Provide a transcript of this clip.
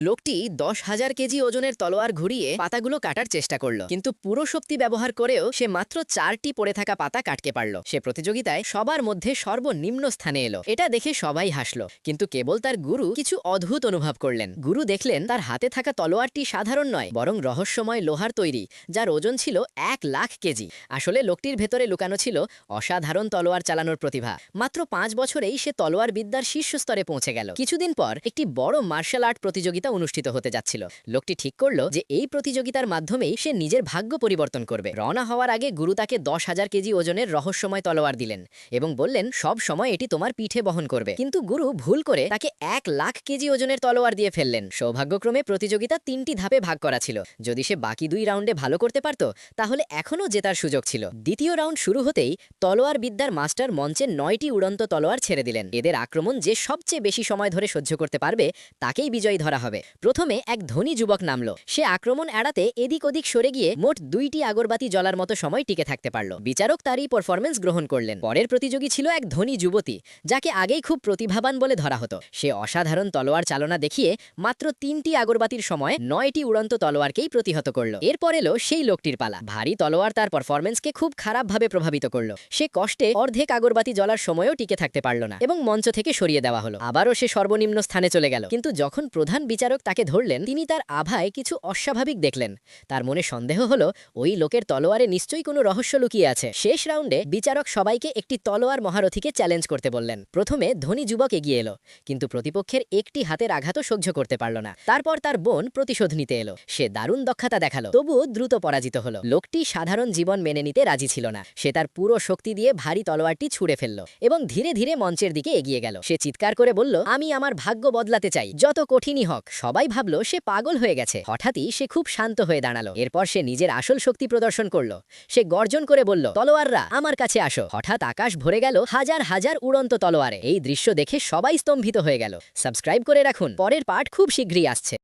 লোকটি দশ হাজার কেজি ওজনের তলোয়ার ঘুরিয়ে পাতাগুলো কাটার চেষ্টা করল, কিন্তু পুরো শক্তি ব্যবহার করেও সে মাত্র চারটি পড়ে থাকা পাতা কাটকে পারল। সে প্রতিযোগিতায় সবার মধ্যে সর্বনিম্ন স্থানে এলো। এটা দেখে সবাই হাসলো, কিন্তু কেবল তার গুরু কিছু অদ্ভুত অনুভব করলেন। গুরু দেখলেন তার হাতে থাকা তলোয়ারটি সাধারণ নয়, বরং রহস্যময় লোহার তৈরি, যার ওজন ছিল এক লাখ কেজি। আসলে লোকটির ভেতরে লুকানো ছিল অসাধারণ তলোয়ার চালানোর প্রতিভা। মাত্র পাঁচ বছরেই সে তলোয়ার বিদ্যার শীর্ষস্তরে পৌঁছে গেল। কিছুদিন পর একটি বড় মার্শাল আর্ট প্রতিযোগিতা অনুষ্ঠিত হতে যাচ্ছিল। লোকটি ঠিক করল যে, এই প্রতিযোগিতার মাধ্যমেই সে নিজের ভাগ্য পরিবর্তন করবে। রওনা হওয়ার আগে গুরু তাকে দশ হাজার কেজি ওজনের রহস্যময় তলোয়ার দিলেন এবং বললেন, সব সময় এটি তোমার পিঠে বহন করবে। কিন্তু গুরু ভুল করে তাকে এক লাখ কেজি ওজনের তলোয়ার দিয়ে ফেললেন। সৌভাগ্যক্রমে প্রতিযোগিতা তিনটি ধাপে ভাগ করা ছিল। যদি সে বাকি দুই রাউন্ডে ভালো করতে পারত, তাহলে এখনও জেতার সুযোগ ছিল। দ্বিতীয় রাউন্ড শুরু হতেই তলোয়ার বিদ্যার মাস্টার মঞ্চে নয়টি উড়ন্ত তলোয়ার ছেড়ে দিলেন। এদের আক্রমণ যে সবচেয়ে বেশি সময় ধরে সহ্য করতে পারবে, তাকেই বিজয়ী ধরা হবে। প্রথমে এক ধনী যুবক নামলো। সে আক্রমণ এড়াতে এদিক ওদিক সরে গিয়ে মোট দুইটি আগরবাতি জ্বলার মতো সময় টিকে থাকতে পারল। বিচারক তারই পারফরমেন্স গ্রহণ করলেন। পরের প্রতিযোগী ছিল এক ধনী যুবতী, যাকে আগেই খুব প্রতিভাবান বলে ধরা হতো। সে অসাধারণ তলোয়ার চালনা দেখিয়ে মাত্র তিনটি আগরবাতির সময় নয়টি উড়ন্ত তলোয়ারকেই প্রতিহত করল। এরপর এলো সেই লোকটির পালা। ভারী তলোয়ার তার পারফরমেন্সকে খুব খারাপভাবে প্রভাবিত করল। সে কষ্টে অর্ধেক আগরবাতি জ্বলার সময়ও টিকে থাকতে পারল না এবং মঞ্চ থেকে সরিয়ে দেওয়া হলো। আবারও সে সর্বনিম্ন স্থানে চলে গেল। কিন্তু যখন প্রধান বিচারক তাকে ধরলেন, তিনি তার আভায় কিছু অস্বাভাবিক দেখলেন। তার মনে সন্দেহ হলো, ওই লোকের তলোয়ারে নিশ্চয়ই কোনো রহস্য লুকিয়ে আছে। শেষ রাউন্ডে বিচারক সবাইকে একটি তলোয়ার মহারথীকে চ্যালেঞ্জ করতে বললেন। প্রথমে ধনী যুবক এগিয়ে এলো, কিন্তু প্রতিপক্ষের একটি হাতের আঘাতও সহ্য করতে পারল না। তারপর তার বোন প্রতিশোধ নিতে এলো। সে দারুণ দক্ষতা দেখাল, তবুও দ্রুত পরাজিত হলো। লোকটি সাধারণ জীবন মেনে নিতে রাজি ছিল না। সে তার পুরো শক্তি দিয়ে ভারী তলোয়ারটি ছুঁড়ে ফেলল এবং ধীরে ধীরে মঞ্চের দিকে এগিয়ে গেল। সে চিৎকার করে বলল, আমি আমার ভাগ্য বদলাতে চাই, যত কঠিনই হোক। সবাই ভাবল সে পাগল হয়ে গেছে। হঠাৎই সে খুব শান্ত হয়ে দাঁড়াল। এরপর সে নিজের আসল শক্তি প্রদর্শন করল। সে গর্জন করে বলল, তলোয়াররা, আমার কাছে আসো। হঠাৎ আকাশ ভরে গেল হাজার হাজার উড়ন্ত তলোয়ারে। এই দৃশ্য দেখে সবাই স্তম্ভিত হয়ে গেল। সাবস্ক্রাইব করে রাখুন। পরের পাঠ খুব শীঘ্রই আসছে।